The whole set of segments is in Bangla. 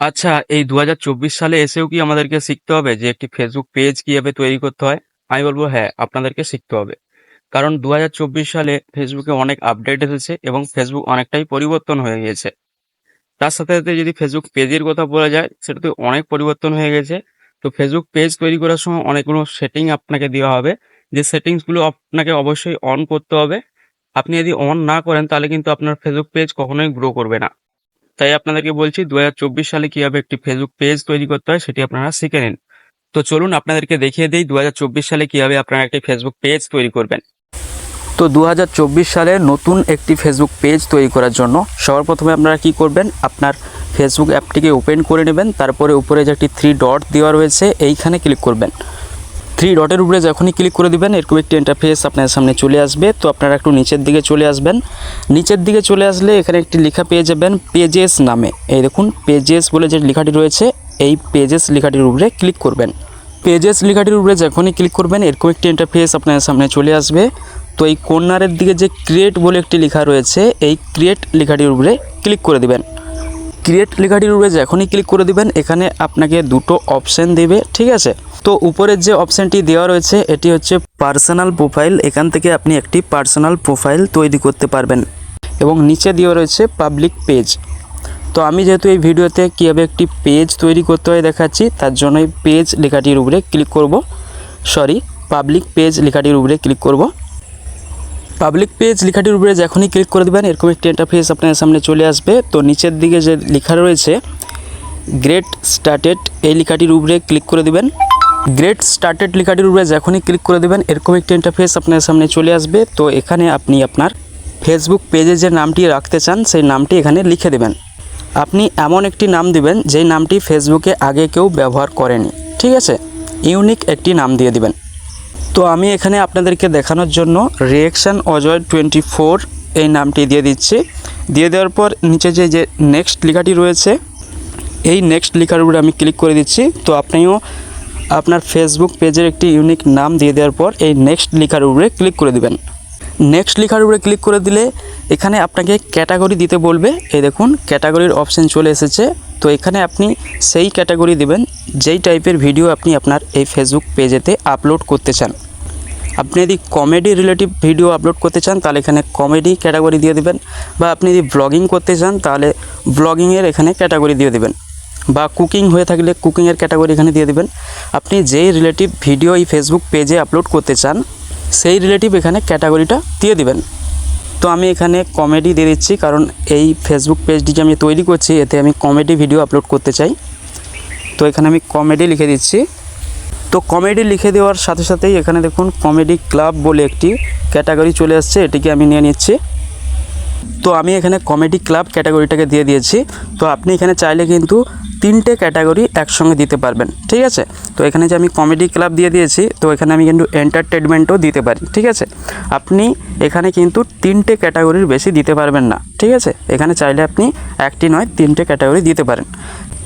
আচ্ছা এই দু হাজার চব্বিশ সালে এসেও কি আমাদেরকে শিখতে হবে যে একটি ফেসবুক পেজ কীভাবে তৈরি করতে হয়? আমি বলব হ্যাঁ আপনাদেরকে শিখতে হবে। কারণ দু হাজার চব্বিশ সালে ফেসবুকে অনেক আপডেট এসেছে এবং ফেসবুক অনেকটাই পরিবর্তন হয়ে গিয়েছে। তার সাথে সাথে যদি ফেসবুক পেজের কথা বলা যায় সেটাতে অনেক পরিবর্তন হয়ে গেছে। তো ফেসবুক পেজ তৈরি করার সময় অনেকগুলো সেটিং আপনাকে দেওয়া হবে। যে সেটিংসগুলো আপনাকে অবশ্যই অন করতে হবে। আপনি যদি অন না করেন, তাহলে কিন্তু আপনার ফেসবুক পেজ কখনোই গ্রো করবে না। তাই আপনাদেরকে বলছি দু হাজার চব্বিশ সালে কীভাবে একটি ফেসবুক পেজ তৈরি করতে হয় সেটি আপনারা শিখে নিন। তো চলুন আপনাদেরকে দেখিয়ে দিই দু হাজার চব্বিশ সালে কীভাবে আপনারা একটি ফেসবুক পেজ তৈরি করবেন। তো দু হাজার চব্বিশ সালে নতুন একটি ফেসবুক পেজ তৈরি করার জন্য সবার প্রথমে আপনারা কি করবেন, আপনার ফেসবুক অ্যাপটিকে ওপেন করে নেবেন, তারপরে উপরে যে একটি থ্রি ডট দেওয়া রয়েছে, এইখানে ক্লিক করবেন। থ্রি ডটের উপরে যখনই ক্লিক করে দিবেন, এরকম একটি ইন্টারফেস আপনার সামনে চলে আসবে। তো আপনারা একটু নিচের দিকে চলে আসবেন। নিচের দিকে চলে আসলে এখানে একটি লেখা পেয়ে যাবেন পেজেস নামে। এই দেখুন পেজেস বলে যে লেখাটি রয়েছে, এই পেজেস লেখাটির উপরে ক্লিক করবেন। পেজেস লেখাটির উপরে যখনই ক্লিক করবেন, এরকম একটি ইন্টারফেস আপনার সামনে চলে আসবে। তো এই কর্নারের দিকে যে ক্রিয়েট বলে একটি লেখা রয়েছে, এই ক্রিয়েট লেখাটির উপরে ক্লিক করে দিবেন। ক্রিয়েট লেখাটির উপরে যখনই ক্লিক করে দিবেন, এখানে আপনাকে দুটো অপশান দেবে, ঠিক আছে? তো উপরের যে অপশানটি দেওয়া রয়েছে, এটি হচ্ছে পার্সোনাল প্রোফাইল। এখান থেকে আপনি একটি পার্সোনাল প্রোফাইল তৈরি করতে পারবেন। এবং নিচে দেওয়া রয়েছে পাবলিক পেজ। তো আমি যেহেতু এই ভিডিওতে কীভাবে একটি পেজ তৈরি করতে হয় দেখাচ্ছি, তার জন্য এই পেজ লেখাটির উপরে ক্লিক করব। সরি, পাবলিক পেজ লেখাটির উপরে ক্লিক করব। পাবলিক পেজ লেখাটির উপরে যখনই ক্লিক করে দেবেন, এরকম একটি ইন্টারফেস আপনার সামনে চলে আসবে। তো নিচের দিকে যে লেখা রয়েছে গ্রেট স্টার্টেড এই লেখাটির উপরে ক্লিক করে দিবেন। গ্রেট স্টার্টেড লেখাটির উপরে যখনই ক্লিক করে দেবেন। এরকম একটি ইন্টারফেস আপনার সামনে চলে আসবে। তো এখানে আপনি আপনার ফেসবুক পেজে যে নামটি রাখতে চান, সেই নামটি এখানে লিখে দেবেন। আপনি এমন একটি নাম দিবেন, যেই নামটি ফেসবুকে আগে কেউ ব্যবহার করেনি। ঠিক আছে? ইউনিক একটি নাম দিয়ে দিবেন। তো আমি এখানে আপনাদেরকে দেখানোর জন্য রিয়েকশান অজয় টোয়েন্টি ফোর এই নামটি দিয়ে দিচ্ছি। দিয়ে দেওয়ার পর নিচে যে যে নেক্সট লেখাটি রয়েছে, এই নেক্সট লেখার উপরে আমি ক্লিক করে দিচ্ছি। তো আপনিও আপনার ফেসবুক পেজের একটি ইউনিক নাম দিয়ে দেওয়ার পর এই নেক্সট লেখার উপরে ক্লিক করে দিবেন। নেক্সট লেখার উপরে ক্লিক করে দিলে এখানে আপনাকে ক্যাটাগরি দিতে বলবে। এই দেখুন ক্যাটাগরির অপশন চলে এসেছে। তো এখানে আপনি সেই ক্যাটাগরি দিবেন, যেই টাইপের ভিডিও আপনি আপনার এই ফেসবুক পেজেতে আপলোড করতে চান। আপনি যদি কমেডি রিলেটিভ ভিডিও আপলোড করতে চান, তাহলে এখানে কমেডি ক্যাটাগরি দিয়ে দেবেন। বা আপনি যদি ব্লগিং করতে চান, তাহলে ব্লগিংয়ের এখানে ক্যাটাগরি দিয়ে দেবেন। বা কুকিং হয়ে থাকলে কুকিংয়ের ক্যাটাগরি এখানে দিয়ে দেবেন। আপনি যেই রিলেটিভ ভিডিও এই ফেসবুক পেজে আপলোড করতে চান, সেই রিলেটিভ এখানে ক্যাটাগরিটা দিয়ে দিবেন। তো আমি এখানে কমেডি দিয়ে দিচ্ছি, কারণ এই ফেসবুক পেজটি যে আমি তৈরি করছি, এতে আমি কমেডি ভিডিও আপলোড করতে চাই। তো এখানে আমি কমেডি লিখে দিচ্ছি। তো কমেডি লিখে দেওয়ার সাথে সাথেই এখানে দেখুন কমেডি ক্লাব বলে একটি ক্যাটাগরি চলে আসছে, এটিকে আমি নিয়ে নিচ্ছি। তো আমি এখানে কমেডি ক্লাব ক্যাটাগরিটাকে দিয়ে দিয়েছি। তো আপনি এখানে চাইলে কিন্তু তিনটে ক্যাটাগরি একসঙ্গে দিতে পারবেন, ঠিক আছে? তো এখানে যে আমি কমেডি ক্লাব দিয়ে দিয়েছি, তো এখানে আমি কিন্তু এন্টারটেনমেন্টও দিতে পারি, ঠিক আছে? আপনি এখানে কিন্তু তিনটে ক্যাটাগরির বেশি দিতে পারবেন না, ঠিক আছে? এখানে চাইলে আপনি একটি নয়, তিনটে ক্যাটাগরি দিতে পারেন।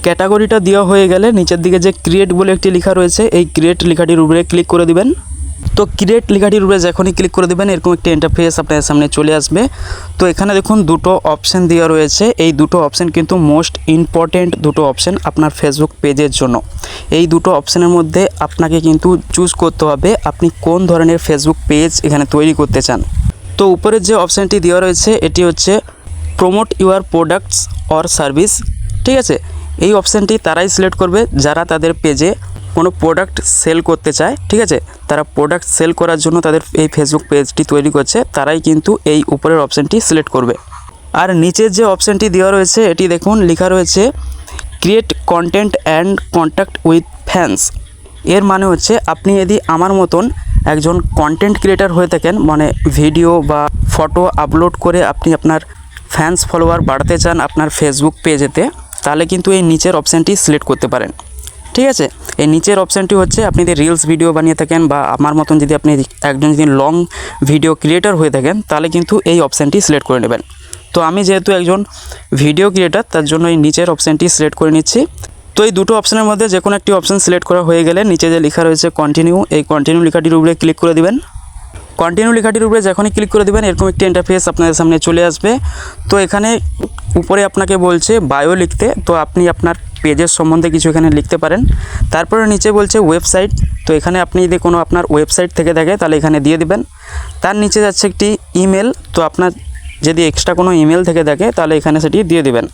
ক্যাটাগরিটা দেওয়া হয়ে গেলে নিচের দিকে যে ক্রিয়েট বলে একটি লেখা রয়েছে, এই ক্রিয়েট লেখাটির উপরে ক্লিক করে দিবেন। তো ক্রিয়েট লেখাটির উপরে যখনই ক্লিক করে দেবেন, এরকম একটি ইন্টারফেস আপনার সামনে চলে আসবে। তো এখানে দেখুন দুটো অপশান দেওয়া রয়েছে। এই দুটো অপশান কিন্তু মোস্ট ইম্পর্ট্যান্ট দুটো অপশান আপনার ফেসবুক পেজের জন্য। এই দুটো অপশানের মধ্যে আপনাকে কিন্তু চুজ করতে হবে, আপনি কোন ধরনের ফেসবুক পেজ এখানে তৈরি করতে চান। তো উপরের যে অপশানটি দেওয়া রয়েছে, এটি হচ্ছে promote your products or service ঠিক আছে? এই অপশানটি তারাই সিলেক্ট করবে, যারা তাদের পেজে কোনো প্রোডাক্ট সেল করতে চায়, ঠিক আছে? তারা প্রোডাক্ট সেল করার জন্য তাদের এই ফেসবুক পেজটি তৈরি করছে, তারাই কিন্তু এই উপরের অপশানটি সিলেক্ট করবে। আর নিচের যে অপশানটি দেওয়া রয়েছে, এটি দেখুন, লেখা রয়েছে create content and contact with fans এর মানে হচ্ছে, আপনি যদি আমার মতন একজন কন্টেন্ট ক্রিয়েটার হয়ে থাকেন মানে ভিডিও বা ফটো আপলোড করে আপনি আপনার ফ্যান্স ফলোয়ার বাড়াতে চান আপনার ফেসবুক পেজেতে তাহলে কিন্তু এই নিচের অপশানটি সিলেক্ট করতে পারেন। ঠিক আছে? এই নিচের অপশানটি হচ্ছে আপনি যদি রিলস ভিডিও বানিয়ে থাকেন বা আমার মতন যদি আপনি একজন যদি লং ভিডিও ক্রিয়েটার হয়ে থাকেন, তাহলে কিন্তু এই অপশানটি সিলেক্ট করে নেবেন। তো আমি যেহেতু একজন ভিডিও ক্রিয়েটার তার জন্য এই নিচের অপশানটি সিলেক্ট করে নিচ্ছি। তো এই দুটো অপশানের মধ্যে যে কোনো একটি অপশান সিলেক্ট করা হয়ে গেলে নিচে যে লেখা রয়েছে কন্টিনিউ এই কন্টিনিউ লেখাটির উপরে ক্লিক করে দিবেন। কন্টিনিউ লেখাটির উপরে যখনই ক্লিক করে দেবেন, এরকম একটি ইন্টারফেস আপনাদের সামনে চলে আসবে। তো এখানে উপরে আপনাকে বলছে বায়ো লিখতে। তো আপনি আপনার পেজের সম্বন্ধে কিছু এখানে লিখতে পারেন। তারপরে নিচে বলছে ওয়েবসাইট। তো এখানে আপনি যদি কোনো আপনার ওয়েবসাইট থেকে থাকে, তাহলে এখানে দিয়ে দিবেন। তার নিচে যাচ্ছে একটি ইমেল। তো আপনার যদি এক্সট্রা কোনো ইমেল থেকে থাকে, তাহলে এখানে সেটি দিয়ে দিবেন।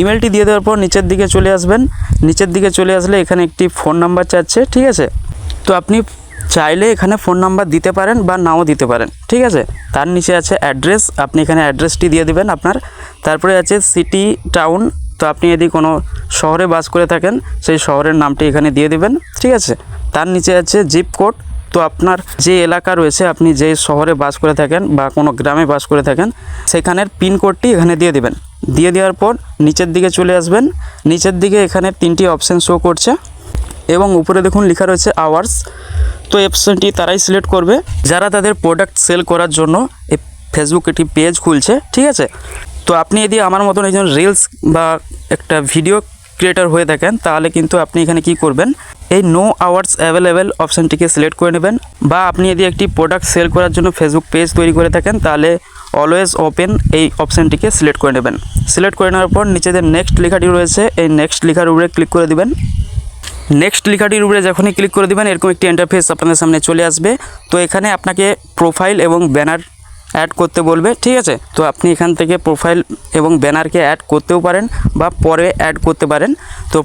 ইমেলটি দিয়ে দেওয়ার পর নিচের দিকে চলে আসবেন। নিচের দিকে চলে আসলে এখানে একটি ফোন নাম্বার চাচ্ছে, ঠিক আছে? তো আপনি চাইলে এখানে ফোন নাম্বার দিতে পারেন বা নাও দিতে পারেন, ঠিক আছে? তার নিচে আছে অ্যাড্রেস। আপনি এখানে অ্যাড্রেসটি দিয়ে দিবেন আপনার। তারপরে আছে সিটি টাউন তো আপনি যদি কোনো শহরে বাস করে থাকেন, সেই শহরের নামটি এখানে দিয়ে দেবেন, ঠিক আছে? তার নিচে আছে জিপ কোড তো আপনার যে এলাকা রয়েছে, আপনি যে শহরে বাস করে থাকেন বা কোনো গ্রামে বাস করে থাকেন, সেখানের পিনকোডটি এখানে দিয়ে দেবেন। দিয়ে দেওয়ার পর নিচের দিকে চলে আসবেন। নিচের দিকে এখানে তিনটি অপশান শো করছে। এবং উপরে দেখুন লেখা রয়েছে আওয়ার্স তো অপশানটি তারাই সিলেক্ট করবে। যারা তাদের প্রোডাক্ট সেল করার জন্য ফেসবুক একটি পেজ খুলছে, ঠিক আছে? তো আপনি যদি আমার মতন একজন রিলস বা একটা ভিডিও ক্রিয়েটার হয়ে থাকেন, তাহলে কিন্তু আপনি এখানে কি করবেন? এই নো আওয়ার্স অ্যাভেলেবেল অপশানটিকে সিলেক্ট করে নেবেন বা আপনি যদি একটি প্রোডাক্ট সেল করার জন্য ফেসবুক পেজ তৈরি করে থাকেন, তাহলে অলওয়েজ ওপেন এই অপশানটিকে সিলেক্ট করে নেবেন। সিলেক্ট করে নেওয়ার পর নিচে যে নেক্সট লেখাটি রয়েছে, এই নেক্সট লেখার উপরে ক্লিক করে দিবেন। নেক্সট লেখাটির উপরে যখনই ক্লিক করে দেবেন, এরকম একটি ইন্টারফেস আপনাদের সামনে চলে আসবে। তো এখানে আপনাকে প্রোফাইল এবং ব্যানার অ্যাড করতে বলবে, ঠিক আছে? তো আপনি এখান থেকে প্রোফাইল এবং ব্যানারকে অ্যাড করতেও পারেন বা পরে অ্যাড করতে পারেন। তো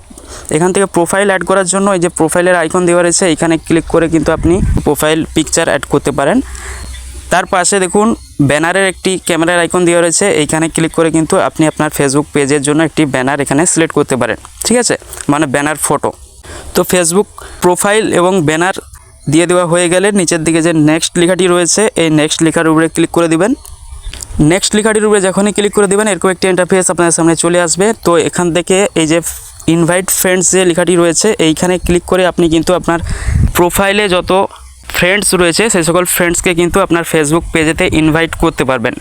এখান থেকে প্রোফাইল অ্যাড করার জন্য এই যে প্রোফাইলের আইকন দেওয়া রয়েছে, এখানে ক্লিক করে কিন্তু আপনি প্রোফাইল পিকচার অ্যাড করতে পারেন। তার পাশে দেখুন ব্যানারের একটি ক্যামেরার আইকন দেওয়া রয়েছে, এইখানে ক্লিক করে কিন্তু আপনি আপনার ফেসবুক পেজের জন্য একটি ব্যানার এখানে সিলেক্ট করতে পারেন, ঠিক আছে? মানে ব্যানার ফটো তো ফেসবুক প্রোফাইল এবং ব্যানার দিয়ে দেওয়া হয়ে গেলে নিচের দিকে যে নেক্সট লেখাটি রয়েছে, এই নেক্সট লেখার উপরে ক্লিক করে দিবেন। নেক্সট লেখাটির উপরে যখনই ক্লিক করে দেবেন, এরকম একটি ইন্টারফেস আপনার সামনে চলে আসবে। তো এখান থেকে এই যে ইনভাইট ফ্রেন্ডস যে লেখাটি রয়েছে, এইখানে ক্লিক করে আপনি কিন্তু আপনার প্রোফাইলে যত ফ্রেন্ডস রয়েছে, সেই সকল ফ্রেন্ডসকে কিন্তু আপনার ফেসবুক পেজেতে ইনভাইট করতে পারবেন।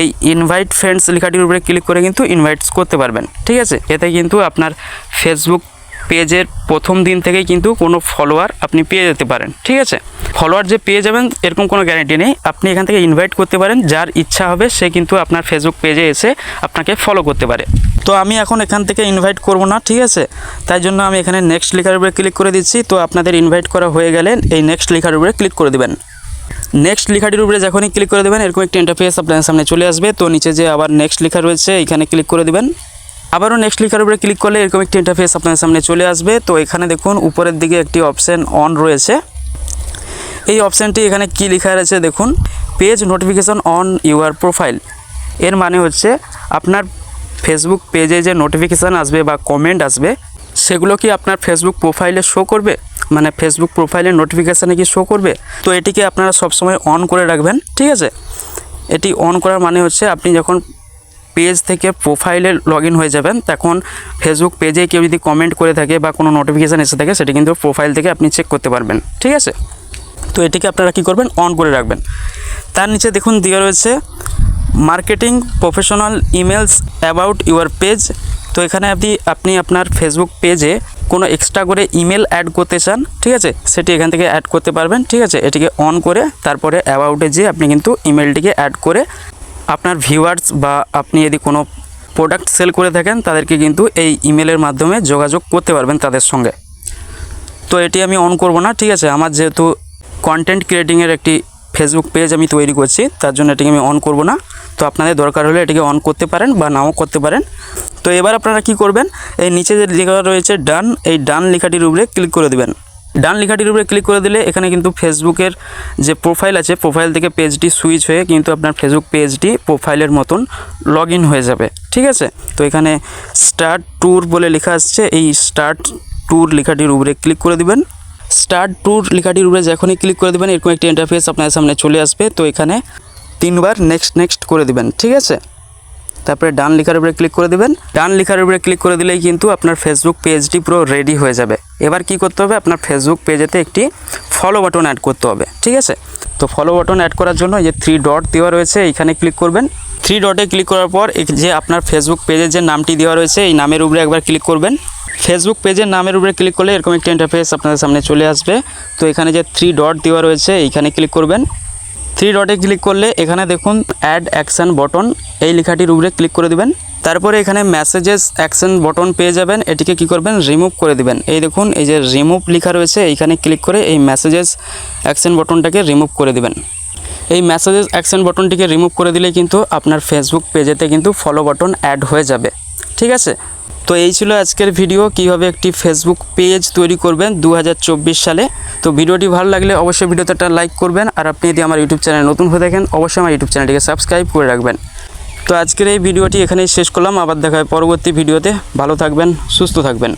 এই ইনভাইট ফ্রেন্ডস লেখাটির উপরে ক্লিক করে কিন্তু ইনভাইটস করতে পারবেন। ঠিক আছে? এতে কিন্তু আপনার ফেসবুক পেজের প্রথম দিন থেকেই কিন্তু কোনো ফলোয়ার আপনি পেয়ে যেতে পারেন, ঠিক আছে? ফলোয়ার যে পেয়ে যাবেন, এরকম কোনো গ্যারান্টি নেই। আপনি এখান থেকে ইনভাইট করতে পারেন, যার ইচ্ছা হবে সে কিন্তু আপনার ফেসবুক পেজে এসে আপনাকে ফলো করতে পারে। তো আমি এখন এখান থেকে ইনভাইট করব না, ঠিক আছে? তাই জন্য আমি এখানে নেক্সট লেখার উপরে ক্লিক করে দিচ্ছি। তো আপনাদের ইনভাইট করা হয়ে গেলে এই নেক্সট লেখার উপরে ক্লিক করে দেবেন। নেক্সট লেখাটির উপরে যখনই ক্লিক করে দেবেন, এরকম একটি ইন্টারফেস আপনার সামনে চলে আসবে। তো নিচে যে আবার নেক্সট লেখা রয়েছে, এখানে ক্লিক করে দেবেন। আবারও নেক্সট লেখার উপরে ক্লিক করলে এরকম একটি ইন্টারফেস আপনার সামনে চলে আসবে। তো এখানে দেখুন, উপরের দিকে একটি অপশান অন রয়েছে। এই অপশানটি এখানে কি লেখা রয়েছে দেখুন page notification on your profile এর মানে হচ্ছে আপনার ফেসবুক পেজে যে নোটিফিকেশান আসবে বা কমেন্ট আসবে, সেগুলো কি আপনার ফেসবুক প্রোফাইলে শো করবে? মানে ফেসবুক প্রোফাইলের নোটিফিকেশানে কি শো করবে? তো এটিকে আপনারা সবসময় অন করে রাখবেন, ঠিক আছে? এটি অন করার মানে হচ্ছে আপনি যখন পেজ থেকে প্রোফাইলে লগ ইন হয়ে যাবেন। তখন ফেসবুক পেজে কেউ যদি কমেন্ট করে থাকে বা কোনো নোটিফিকেশান এসে থাকে, সেটি কিন্তু প্রোফাইল থেকে আপনি চেক করতে পারবেন। ঠিক আছে? তো এটিকে আপনারা কী করবেন? অন করে রাখবেন। তার নিচে দেখুন দেওয়া রয়েছে marketing professional emails about your page তো এখানে আপনি আপনি আপনার ফেসবুক পেজে কোনো এক্সট্রা করে ইমেল অ্যাড করতে চান, ঠিক আছে? সেটি এখান থেকে অ্যাড করতে পারবেন, ঠিক আছে? এটিকে অন করে তারপরে অ্যাবাউটে যেয়ে আপনি কিন্তু ইমেলটিকে অ্যাড করে আপনার ভিউয়ার্স বা আপনি যদি কোনো প্রোডাক্ট সেল করে থাকেন, তাদেরকে কিন্তু এই ইমেলের মাধ্যমে যোগাযোগ করতে পারবেন তাদের সঙ্গে। তো এটি আমি অন করব না, ঠিক আছে? আমার যেহেতু কন্টেন্ট ক্রিয়েটিংয়ের একটি ফেসবুক পেজ আমি তৈরি করছি, তার জন্য এটিকে আমি অন করব না। তো আপনাদের দরকার হলে এটিকে অন করতে পারেন বা নাও করতে পারেন। তো এবার আপনারা কি করবেন? এই নিচে যে লেখা রয়েছে ডান এই ডান লেখাটির উপরে ক্লিক করে দিবেন। ডান লেখাটির উপরে ক্লিক করে দিলে এখানে কিন্তু ফেসবুকের যে প্রোফাইল আছে প্রোফাইল থেকে পেজটি সুইচ হয়ে কিন্তু আপনার ফেসবুক পেজটি প্রোফাইলের মতন লগ হয়ে যাবে। ঠিক আছে? তো এখানে স্টার্ট ট্যুর বলে লেখা আসছে। এই স্টার্ট ট্যুর লেখাটির উপরে ক্লিক করে দিবেন। স্টার্ট ট্যুর লেখাটির উপরে যখনই ক্লিক করে দেবেন, এরকম একটি ইন্টারফেস আপনার সামনে চলে আসবে। তো এখানে তিনবার নেক্সট নেক্সট করে দিবেন। ঠিক আছে? তারপরে ডান লেখার উপরে ক্লিক করে দিবেন। ডান লেখার উপরে ক্লিক করে দিলেই কিন্তু আপনার ফেসবুক পেজটি পুরো রেডি হয়ে যাবে। এবার কি করতে হবে? আপনার ফেসবুক পেজেতে একটি ফলো বাটন অ্যাড করতে হবে, ঠিক আছে? তো ফলো বাটন অ্যাড করার জন্য যে থ্রি ডট দেওয়া রয়েছে এইখানে ক্লিক করবেন। থ্রি ডটে ক্লিক করার পর যে আপনার ফেসবুক পেজের যে নামটি দেওয়া রয়েছে, এই নামের উপরে একবার ক্লিক করবেন। ফেসবুক পেজের নামের উপরে ক্লিক করলে এরকম একটি ইন্টারফেস আপনাদের সামনে চলে আসবে। তো এখানে যে থ্রি ডট দেওয়া রয়েছে, এইখানে ক্লিক করবেন। থ্রি ডটে ক্লিক করলে এখানে দেখুন অ্যাড অ্যাকশান বটন এই লেখাটির উপরে ক্লিক করে দিবেন। তারপরে এখানে মেসেজেস অ্যাকশন বটন পেয়ে যাবেন, এটিকে কি করবেন? রিমুভ করে দিবেন। এই দেখুন, এই যে রিমুভ লেখা রয়েছে, এইখানে ক্লিক করে এই মেসেজেস অ্যাকশন বটনটাকে রিমুভ করে দিবেন। এই মেসেজেস অ্যাকশন বটনটিকে রিমুভ করে দিলে কিন্তু আপনার ফেসবুক পেজেতে কিন্তু ফলো বাটন অ্যাড হয়ে যাবে। ঠিক আছে? তো এই ছিল আজকের ভিডিও, কীভাবে একটি ফেসবুক পেজ তৈরি করবেন দু হাজার চব্বিশ সালে। তো ভিডিওটি ভালো লাগলে অবশ্যই ভিডিওতে একটা লাইক করবেন, আর আপনি যদি আমার ইউটিউব চ্যানেল নতুন হয়ে থাকেন, অবশ্যই আমার ইউটিউব চ্যানেলটিকে সাবস্ক্রাইব করে রাখবেন। তো আজকের এই ভিডিওটি এখানেই শেষ করলাম, আবার দেখা হয় পরবর্তী ভিডিওতে। ভালো থাকবেন, সুস্থ থাকবেন।